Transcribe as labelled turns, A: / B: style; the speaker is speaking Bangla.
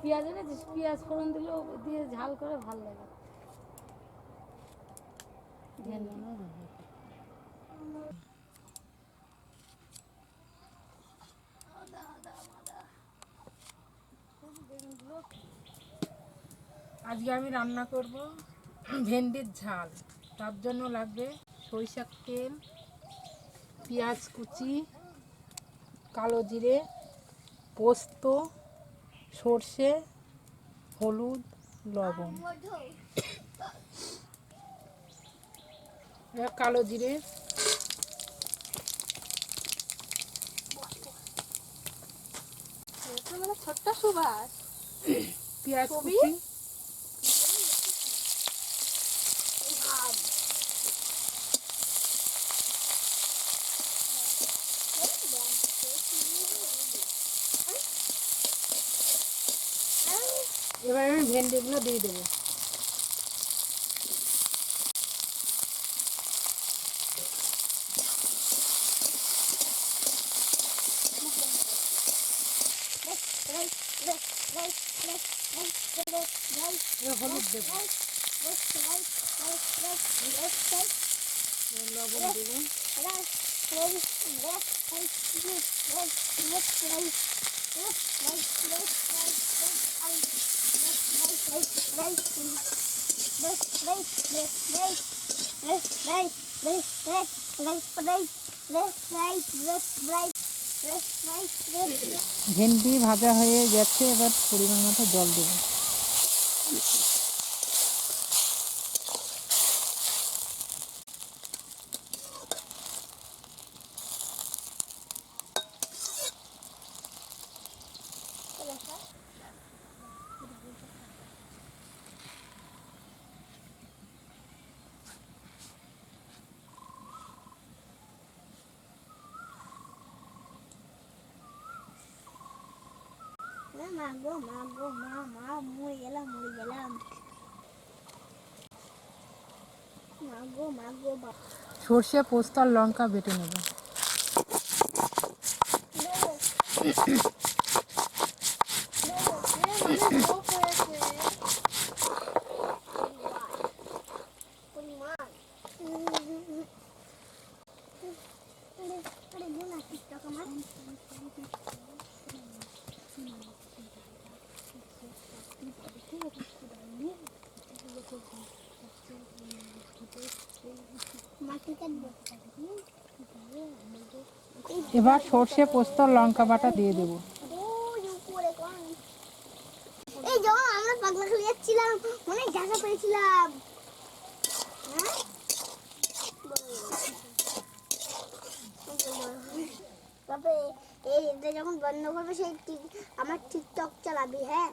A: পেঁয়াজ এনেছিস? পেঁয়াজ ফোড়ন দিলেও দিয়ে ঝাল করে ভালো লাগে।
B: আজকে আমি রান্না করব ভেন্ডির ঝাল। তার জন্য লাগবে সরিষার তেল পেঁয়াজ কুচি কালো জিরে পোস্ত সর্ষে হলুদ লবণ। কালো জিরে।
C: মানে ছোট্ট সুবাস।
B: পেঁয়াজ? কুচি। এবার আমি ভেন্ডিগুলো দিয়ে দেবো। এবার হলুদ দেবো। এবার লবণ দেবো। ভেন্ডি ভাজা হয়ে গেছে এবার পরিমাণ মতো জল দেবো।
C: মা গো মা গো মা মা মরে গেলাম মরে গেলাম মা গো মা গো
B: সর্ষে পোস্ত আর লঙ্কা বেটে নেব এবার সর্ষে, পোস্ত, লঙ্কা বাটা দিয়ে দেবো।
C: এই যখন আমরা পাগলা খেলে যাচ্ছিলাম। অনেক জায়গা পেয়েছিলাম। হ্যাঁ? তবে এই যখন বন্ধ করবে সেই আমার টিকটক চালাবি হ্যাঁ?